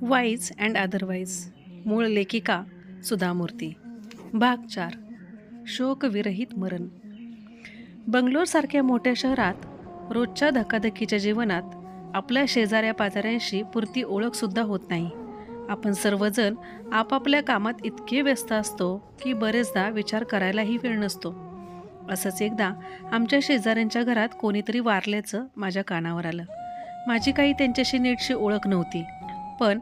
Wise and otherwise मूळ लेखिका सुधामूर्ती. भाग चार. शोकविरहित मरण. बंगलोरसारख्या मोठ्या शहरात रोजच्या धकाधकीच्या जीवनात आपल्या शेजाऱ्या पाजाऱ्यांशी पुरती ओळखसुद्धा होत नाही. आपण सर्वजण आपापल्या कामात इतके व्यस्त असतो की बरेचदा विचार करायलाही वेळ नसतो. असंच एकदा आमच्या शेजाऱ्यांच्या घरात कोणीतरी वारल्याचं माझ्या कानावर आलं. माझी काही त्यांच्याशी नीटशी ओळख नव्हती. पण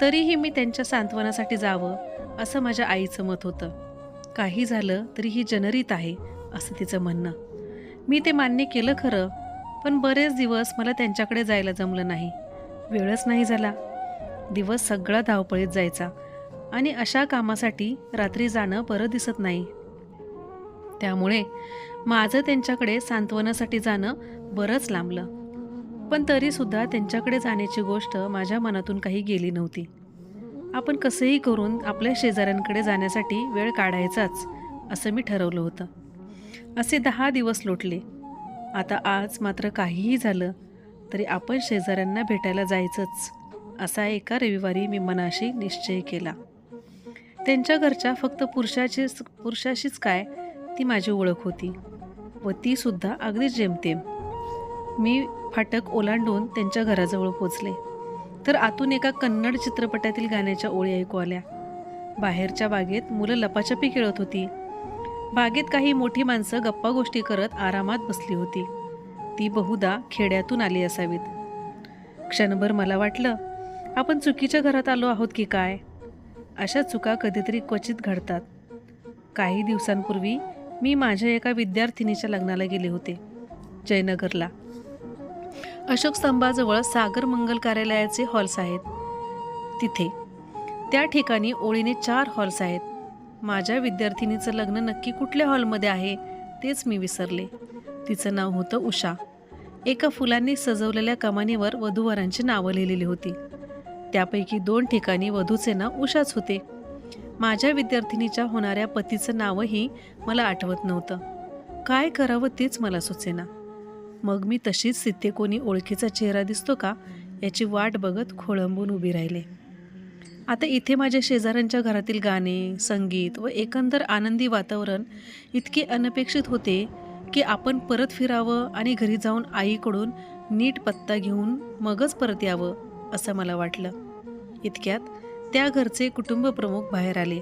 तरीही मी त्यांच्या सांत्वनासाठी जावं असं माझ्या आईचं मत होतं. काही झालं तरी ही जनरीत आहे असं तिचं म्हणणं. मी ते मान्य केलं खरं पण बरेच दिवस मला त्यांच्याकडे जायला जमलं नाही. वेळच नाही झाला. दिवस सगळा धावपळीत जायचा आणि अशा कामासाठी रात्री जाणं बरं दिसत नाही. त्यामुळे माझं त्यांच्याकडे सांत्वनासाठी जाणं बरंच लांबलं. पण तरीसुद्धा त्यांच्याकडे जाण्याची गोष्ट माझ्या मनातून काही गेली नव्हती. आपण कसंही करून आपल्या शेजाऱ्यांकडे जाण्यासाठी वेळ काढायचाच असं मी ठरवलं होतं. असे दहा दिवस लोटले. आता आज मात्र काहीही झालं तरी आपण शेजाऱ्यांना भेटायला जायचंच असा एका रविवारी मी मनाशी निश्चय केला. त्यांच्या घरच्या फक्त पुरुषाचीच पुरुषाशीच काय ती माझी ओळख होती व तीसुद्धा अगदी जेमतेम. मी फाटक ओलांडून त्यांच्या घराजवळ पोचले. तर आतून एका कन्नड चित्रपटातील गाण्याच्या ओळी ऐकू आल्या. बाहेरच्या बागेत मुलं लपाछपी खेळत होती. बागेत काही मोठी माणसं गप्पा गोष्टी करत आरामात बसली होती. ती बहुधा खेड्यातून आली असावीत. क्षणभर मला वाटलं आपण चुकीच्या घरात आलो आहोत की काय? अशा चुका कधीतरी क्वचित घडतात. काही दिवसांपूर्वी मी माझ्या एका विद्यार्थिनीच्या लग्नाला गेले होते जयनगरला. अशोक स्तंभाजवळ सागर मंगल कार्यालयाचे हॉल्स आहेत. तिथे. त्या ठिकाणी ओळीने चार हॉल्स आहेत. माझ्या विद्यार्थिनीचं लग्न नक्की कुठल्या हॉलमध्ये आहे तेच मी विसरले. तिचं नाव होतं उषा. एका फुलांनी सजवलेल्या कमानीवर वधूवरांची नावं लिहिलेली होती. त्यापैकी दोन ठिकाणी वधूचे नाव उषाच होते. माझ्या विद्यार्थिनीच्या होणाऱ्या पतीचं नावही मला आठवत नव्हतं. काय करावं तेच मला सुचेना. मग मी तशीच तिथे कोणी ओळखीचा चेहरा दिसतो का याची वाट बघत खोळंबून उभी राहिले. आता इथे माझ्या शेजाऱ्यांच्या घरातील गाणे संगीत व एकंदर आनंदी वातावरण इतके अनपेक्षित होते की आपण परत फिरावं आणि घरी जाऊन आईकडून नीट पत्ता घेऊन मगच परत यावं असं मला वाटलं. इतक्यात त्या घरचे कुटुंब प्रमुख बाहेर आले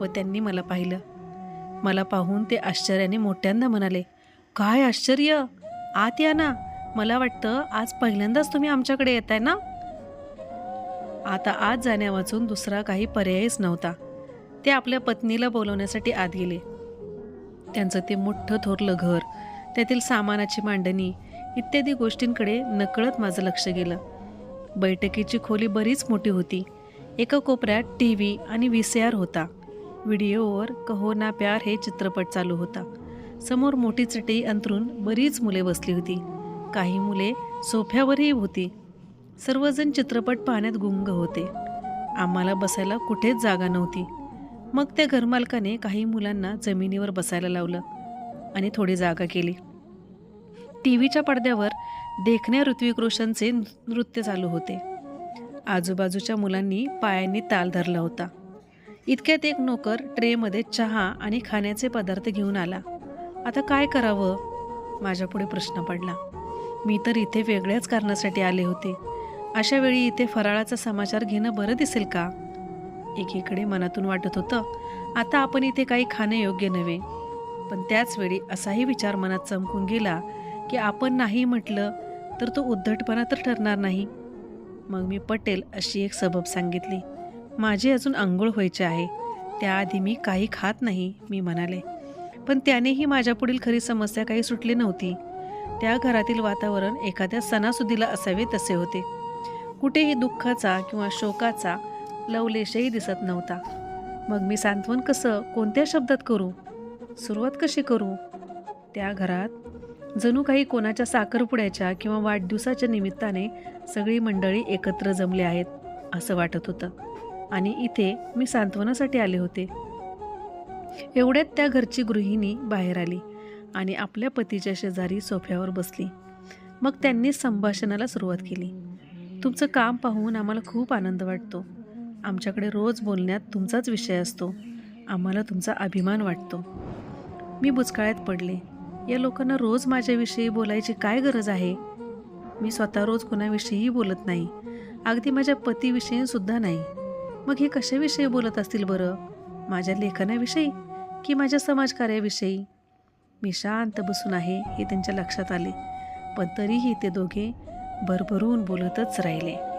व त्यांनी मला पाहिलं. मला पाहून ते आश्चर्याने मोठ्यांदा म्हणाले काय आश्चर्य! आत या ना. मला वाटतं आज पहिल्यांदाच तुम्ही आमच्याकडे येत आहे ना? आता आत जाण्यावाचून दुसरा काही पर्यायच नव्हता. ते आपल्या पत्नीला बोलवण्यासाठी आत गेले. त्यांचं ते मोठं थोरलं घर त्यातील सामानाची मांडणी इत्यादी गोष्टींकडे नकळत माझं लक्ष गेलं. बैठकीची खोली बरीच मोठी होती. एका कोपऱ्यात टी व्ही आणि व्ही सी आर होता. व्हिडिओवर कहो ना प्यार हे चित्रपट चालू होता. समोर मोठी चटई अंतरून बरीच मुले बसली होती. काही मुले सोफ्यावरही होती. सर्वजण चित्रपट पाहण्यात गुंग होते. आम्हाला बसायला कुठेच जागा नव्हती. मग त्या घरमालकाने काही मुलांना जमिनीवर बसायला लावलं आणि थोडी जागा केली. टी व्हीच्या पडद्यावर देखण्या ऋत्विक रोशनचे नृत्य चालू होते. आजूबाजूच्या मुलांनी पायांनी ताल धरला होता. इतक्यात एक नोकर ट्रेमध्ये चहा आणि खाण्याचे पदार्थ घेऊन आला. आता काय करावं? माझ्यापुढे प्रश्न पडला. मी तर इथे वेगळ्याच कारणासाठी आले होते. अशा वेळी इथे फराळाचा समाचार घेणं बरं दिसेल का? एकीकडे मनातून वाटत होतं आता आपण इथे काही खाणं योग्य नव्हे. पण त्याच वेळी असाही विचार मनात चमकून गेला की आपण नाही म्हटलं तर तो उद्धटपणा तर ठरणार नाही. मग मी पटेल अशी एक सबब सांगितली. माझी अजून आंघोळ व्हायची आहे. त्याआधी मी काही खात नाही मी म्हणाले. पण त्यानेही माझ्या पुढील खरी समस्या काही सुटली नव्हती. त्या घरातील वातावरण एखाद्या सणासुदीला असावे तसे होते. कुठेही दुःखाचा किंवा शोकाचा लवलेशही दिसत नव्हता. मग मी सांत्वन कसं कोणत्या शब्दात करू? सुरुवात कशी करू? त्या घरात जणू काही कोणाच्या साखरपुड्याच्या किंवा वाढदिवसाच्या निमित्ताने सगळी मंडळी एकत्र जमली आहेत असं वाटत होतं. आणि इथे मी सांत्वनासाठी आले होते. एवढ्यात त्या घरची गृहिणी बाहेर आली आणि आपल्या पतीच्या शेजारी सोफ्यावर बसली. मग त्यांनी संभाषणाला सुरुवात केली. तुमचं काम पाहून आम्हाला खूप आनंद वाटतो. आमच्याकडे रोज बोलण्यात तुमचाच विषय असतो. आम्हाला तुमचा अभिमान वाटतो. मी बुचकाळ्यात पडले. या लोकांना रोज माझ्याविषयी बोलायची काय गरज आहे? मी स्वतः रोज कुणाविषयीही बोलत नाही. अगदी माझ्या पतीविषयीसुद्धा नाही. मग हे कशाविषयी बोलत असतील बरं? माझ्या लेखनाविषयी की माझ्या समाजकार्याविषयी? मी शांत बसून आहे हे त्यांच्या लक्षात आले. पण तरीही ते दोघे भरभरून बोलतच राहिले.